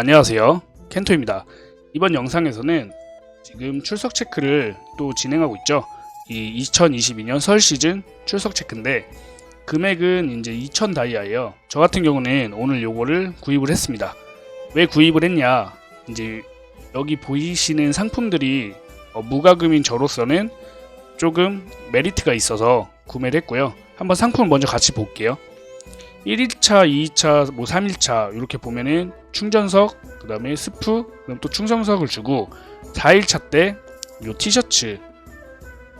안녕하세요. 켄토입니다. 이번 영상에서는 지금 출석 체크를 또 진행하고 있죠. 이 2022년 설 시즌 출석 체크인데 금액은 이제 2,000 다이아예요. 저 같은 경우는 오늘 요거를 구입을 했습니다. 왜 구입을 했냐? 이제 여기 보이시는 상품들이 어, 무과금인 저로서는 조금 메리트가 있어서 구매를 했고요. 한번 상품을 먼저 같이 볼게요. 1일차, 2일차, 뭐 3일차 이렇게 보면은 충전석, 그 다음에 스프, 그다음 또 충전석을 주고 4일차 때 요 티셔츠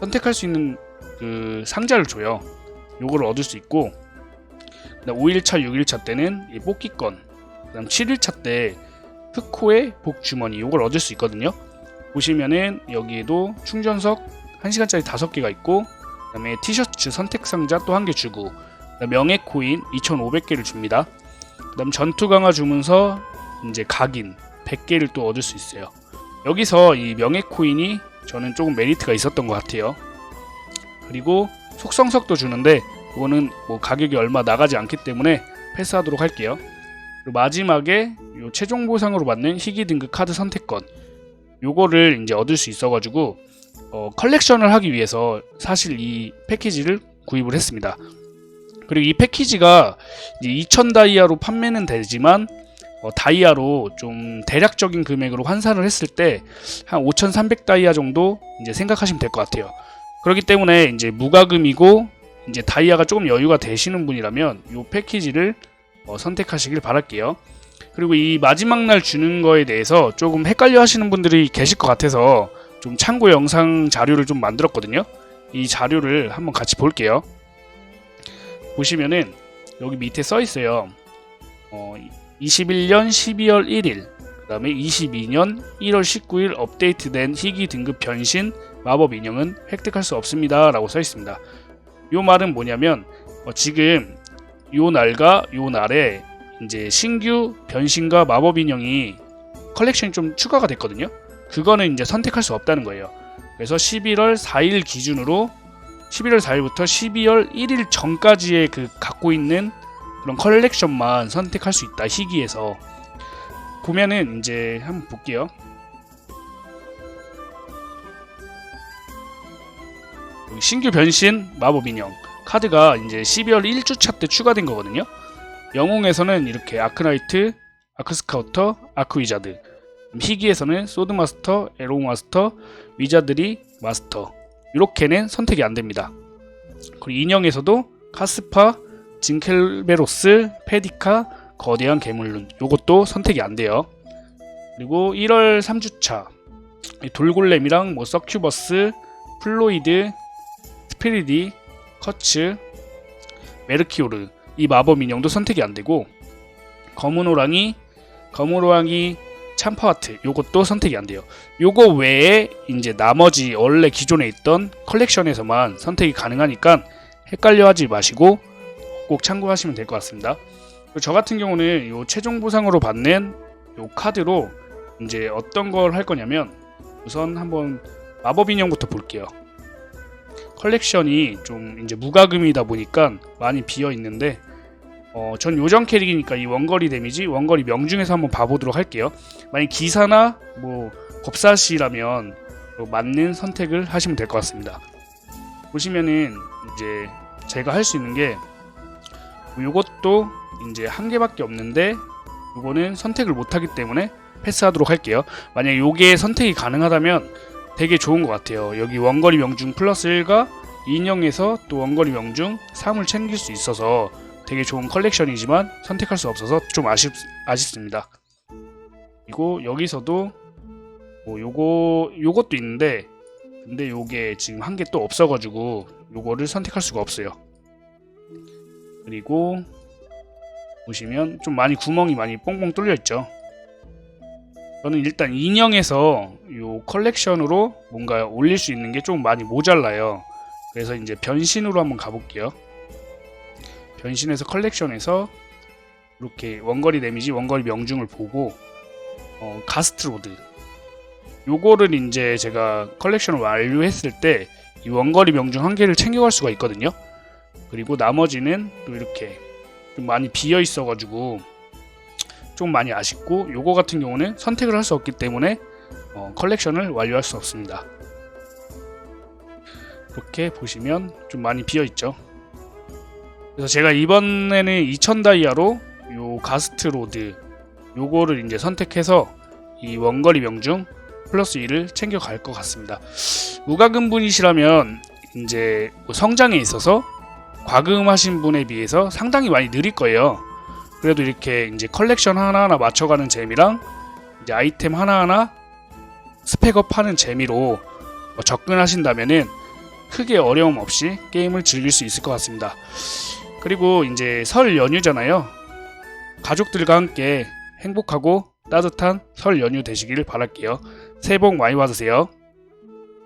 선택할 수 있는 그 상자를 줘요. 요거를 얻을 수 있고 그다음 5일차, 6일차 때는 이 뽑기권, 그 다음 7일차 때 흑호의 복주머니 요걸 얻을 수 있거든요. 보시면은 여기에도 충전석 1시간짜리 5개가 있고 그 다음에 티셔츠 선택 상자 또 한 개 주고 명예 코인 2,500개를 줍니다. 그다음 전투 강화 주문서 이제 각인 100개를 또 얻을 수 있어요. 여기서 이 명예 코인이 저는 조금 메리트가 있었던 것 같아요. 그리고 속성석도 주는데 이거는 뭐 가격이 얼마 나가지 않기 때문에 패스하도록 할게요. 그리고 마지막에 요 최종 보상으로 받는 희귀 등급 카드 선택권 요거를 이제 얻을 수 있어가지고 어, 컬렉션을 하기 위해서 사실 이 패키지를 구입을 했습니다. 그리고 이 패키지가 이제 2000 다이아로 판매는 되지만 어, 다이아로 좀 대략적인 금액으로 환산을 했을 때 한 5300 다이아 정도 이제 생각하시면 될 것 같아요. 그렇기 때문에 이제 무과금이고 이제 다이아가 조금 여유가 되시는 분이라면 이 패키지를 어, 선택하시길 바랄게요. 그리고 이 마지막 날 주는 거에 대해서 조금 헷갈려 하시는 분들이 계실 것 같아서 좀 참고 영상 자료를 좀 만들었거든요. 이 자료를 한번 같이 볼게요. 보시면은 여기 밑에 써 있어요. 어, 21년 12월 1일, 그 다음에 22년 1월 19일 업데이트된 희귀 등급 변신 마법 인형은 획득할 수 없습니다. 라고 써 있습니다. 요 말은 뭐냐면, 어, 지금 요 날과 요 날에 이제 신규 변신과 마법 인형이 컬렉션이 좀 추가가 됐거든요. 그거는 이제 선택할 수 없다는 거예요. 그래서 11월 4일 기준으로 11월 4일부터 12월 1일 전까지의 그 갖고 있는 그런 컬렉션만 선택할 수 있다 희귀에서 보면은 이제 한번 볼게요. 신규 변신 마법 인형 카드가 이제 12월 1주차 때 추가된 거거든요. 영웅에서는 이렇게 아크나이트, 아크스카우터, 아크위자드 희귀에서는 소드마스터, 에로우마스터, 위자드리 마스터 이렇게는 선택이 안 됩니다. 그리고 인형에서도 카스파, 징켈베로스, 페디카, 거대한 괴물룬 요것도 선택이 안 돼요. 그리고 1월 3주차 돌골렘이랑 뭐 서큐버스, 플로이드, 스피리디, 커츠, 메르키오르 이 마법 인형도 선택이 안 되고 검은 호랑이, 검은 호랑이 참파와트 요것도 선택이 안 돼요. 요거 외에 이제 나머지 원래 기존에 있던 컬렉션에서만 선택이 가능하니까 헷갈려 하지 마시고 꼭 참고하시면 될 것 같습니다. 저 같은 경우는 요 최종 보상으로 받는 요 카드로 이제 어떤 걸 할 거냐면 우선 한번 마법 인형부터 볼게요. 컬렉션이 좀 이제 무과금이다 보니까 많이 비어 있는데 어, 전 요정 캐릭이니까 이 원거리 데미지, 원거리 명중에서 한번 봐보도록 할게요. 만약 기사나 뭐 법사시라면 뭐 맞는 선택을 하시면 될 것 같습니다. 보시면은 이제 제가 할 수 있는 게 요것도 이제 한 개밖에 없는데 요거는 선택을 못하기 때문에 패스하도록 할게요. 만약 요게 선택이 가능하다면 되게 좋은 것 같아요. 여기 원거리 명중 플러스 1과 인형에서 또 원거리 명중 3을 챙길 수 있어서 되게 좋은 컬렉션이지만 선택할 수 없어서 좀 아쉽, 아쉽습니다. 그리고 여기서도 뭐 요거 요것도 있는데 근데 요게 지금 한 개 또 없어가지고 요거를 선택할 수가 없어요. 그리고 보시면 좀 많이 구멍이 많이 뽕뽕 뚫려 있죠. 저는 일단 인형에서 요 컬렉션으로 뭔가 올릴 수 있는 게 좀 많이 모자라요. 그래서 이제 변신으로 한번 가볼게요. 변신해서 컬렉션에서 이렇게 원거리 데미지, 원거리 명중을 보고 어, 가스트로드 요거를 이제 제가 컬렉션을 완료했을 때 이 원거리 명중 한 개를 챙겨갈 수가 있거든요. 그리고 나머지는 또 이렇게 좀 많이 비어 있어가지고 좀 많이 아쉽고 요거 같은 경우는 선택을 할 수 없기 때문에 어, 컬렉션을 완료할 수 없습니다. 이렇게 보시면 좀 많이 비어 있죠. 그래서 제가 이번에는 2000 다이아로 요 가스트 로드 요거를 이제 선택해서 이 원거리 명중 플러스 1을 챙겨 갈 것 같습니다. 무과금 분이시라면 이제 뭐 성장에 있어서 과금하신 분에 비해서 상당히 많이 느릴 거예요. 그래도 이렇게 이제 컬렉션 하나하나 맞춰가는 재미랑 이제 아이템 하나하나 스펙업 하는 재미로 뭐 접근하신다면은 크게 어려움 없이 게임을 즐길 수 있을 것 같습니다. 그리고 이제 설 연휴잖아요. 가족들과 함께 행복하고 따뜻한 설 연휴 되시기를 바랄게요. 새해 복 많이 받으세요.